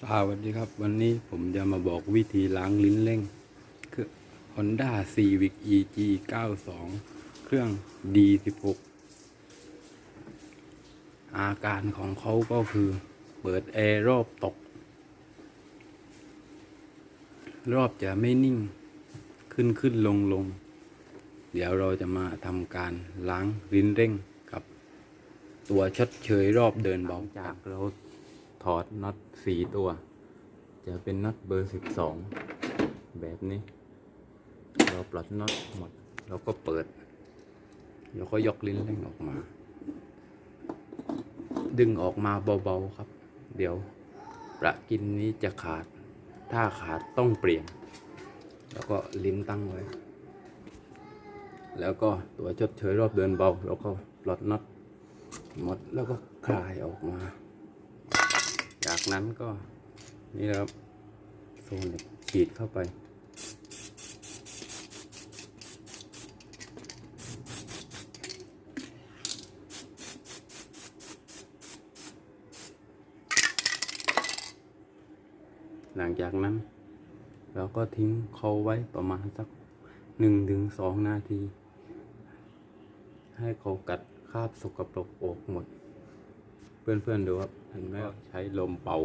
สวัสดีครับ วันนี้ผมจะมาบอกวิธีล้างลิ้นเร่ง คือ Honda Civic EG 92 เครื่อง D16 อาการของเขาก็คือ เปิดแอร์รอบตก รอบจะไม่นิ่ง ขึ้นขึ้นลงลง เดี๋ยวเราจะมาทำการล้างลิ้นเร่งกับ ตัวชดเชยรอบเดินเบาจากเรา ถอดน็อตสีตัว จะเป็นน็อตเบอร์สิบสองแบบนี้ เราปลดน็อตหมดเราก็เปิดแล้วก็ยกลิ้นเร่งออกมา ดึงออกมาเบาๆครับ เดี๋ยวประกินนี้จะขาด ถ้าขาดต้องเปลี่ยน แล้วก็ลิ้นตั้งไว้ แล้วก็ตัวชดเชยรอบเดินเบา แล้วก็ปลดน็อตหมดแล้วก็คลายออกมา จากนั้นก็นี่นะครับโซนฉีดเข้าไป หลังจากนั้น เราก็ทิ้งเขาไว้ประมาณสักหนึ่งถึงสองนาที ให้เขากัดคราบสกปรกออกหมด เพื่อนๆดูครับเห็นไหมครับใช้ลมเป่า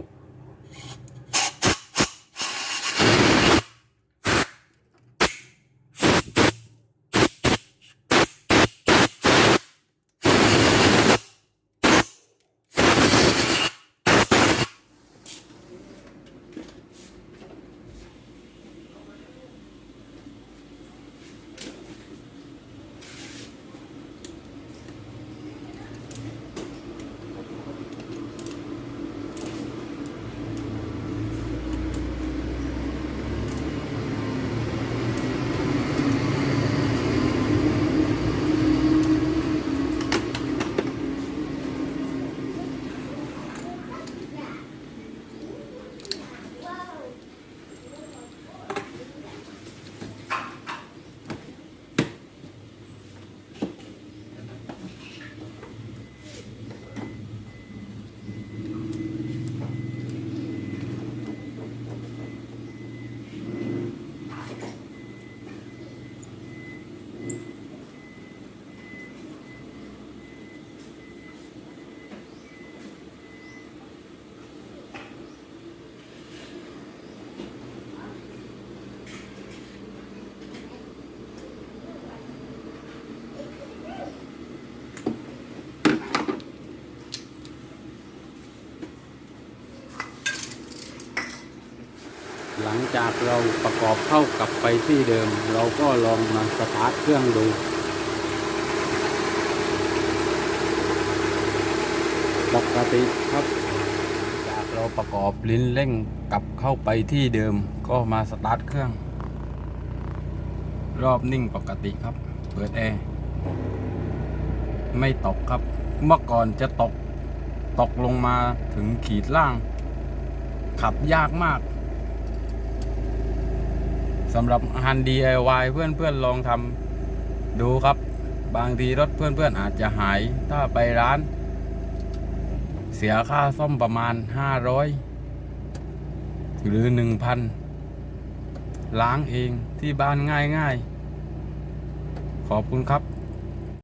หลังจากเราประกอบเข้ากลับไปที่เดิม เราก็ลองมาสตาร์ทเครื่องดูปกติครับจากเราประกอบลิ้นเร่งกลับเข้าไปที่เดิม ก็มาสตาร์ทเครื่อง รอบนิ่งปกติครับ เปิดแอร์ไม่ตกครับ เมื่อก่อนจะตก ตกลงมาถึงขีดล่าง ขับยากมาก สำหรับฮัน DIY เพื่อนๆลองทำดูครับ บางทีรถเพื่อนๆอาจจะหาย ถ้าไปร้าน เสียค่าซ่อมประมาณ 500 หรือ 1,000 ล้างเองที่บ้านง่ายๆ ขอบคุณครับ